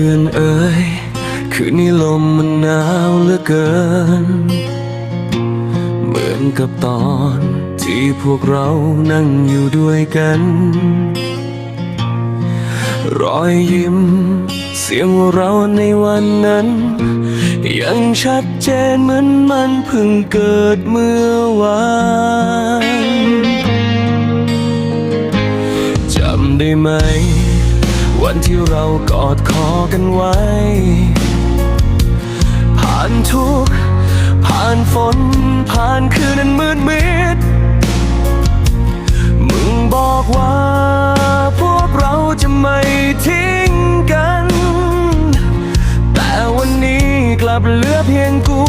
พื่อนเอ่ยคืนนี้ลมมันหนาวเหลือเกิน เหมือนกับตอนที่พวกเรานั่งอยู่ด้วยกัน รอยยิ้ม เสียงเราในวันนั้น ยังชัดเจนเหมือนมันเพิ่งเกิดเมื่อวานจำได้ไหม วันที่เรากอดคอกันไว้ ผ่านทุก ผ่านฝน ผ่านคืนนั้นมืดมิด มึงบอกว่า พวกเราจะไม่ทิ้งกัน แต่วันนี้กลับเหลือเพียงกู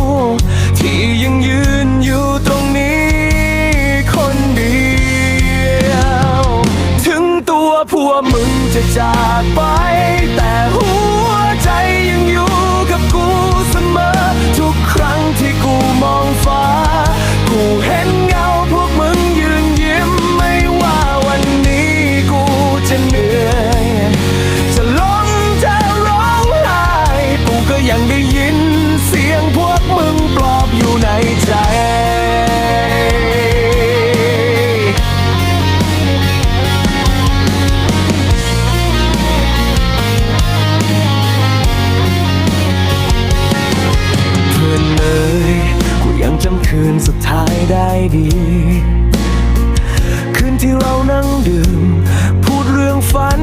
ด้ดี คืนที่เรานั่งดื่ม พูดเรื่องฝัน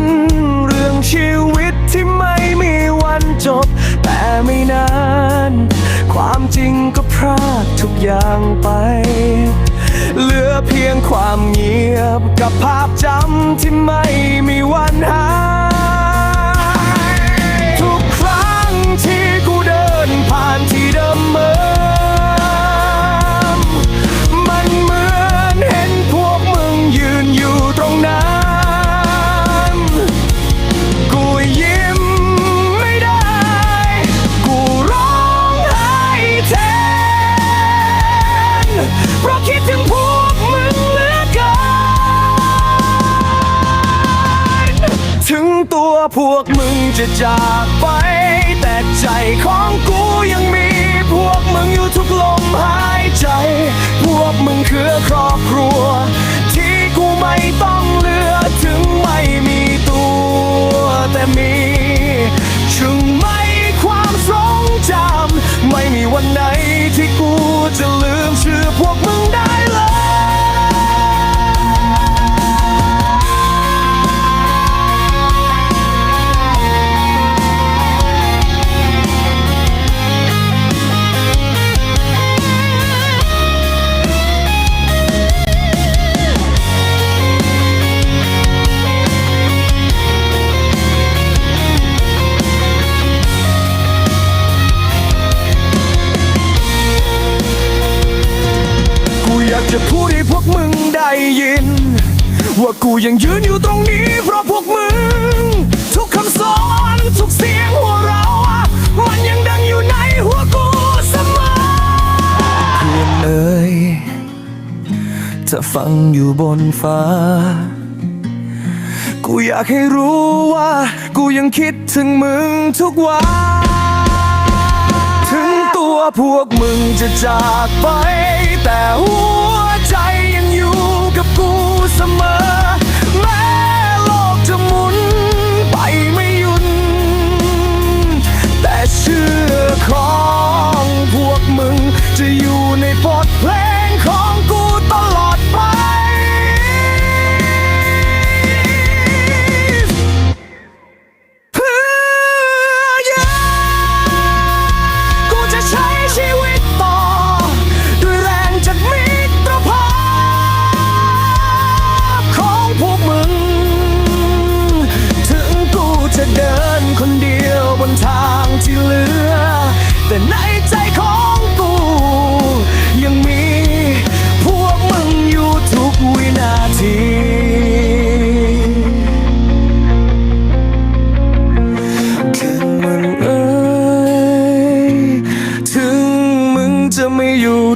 เรื่องชีวิตที่ไม่มีวันจบ แต่ไม่นาน ความจริงก็พรากทุกอย่างไป เหลือเพียงความเงียบกับภาพจำที่ไม่ พวกมึงจะจากไป แต่ใจของกูยังมี พวกมึงอยู่ทุกลมหายใจ พวกมึงคือครอบครัว ที่กูไม่ต้อง ได้ยิน ว่ากูยังยืนอยู่ตรงนี้เพราะพวกมึง ทุกคำสอนทุกเสียงหัวเราะมันยังดังอยู่ในหัวกูเสมอเพื่อนเอ่ยถ้าฟังอยู่บนฟ้า กูอยากให้รู้ว่า กูยังคิดถึงมึงทุกวันถึงตัวพวกมึงจะจากไปแต่หัว อยู่กับ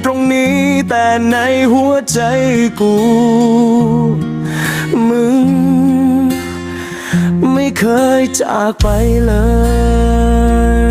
ตรงนี้แต่ในหัวใจกู มึง ไม่เคยจากไปเลย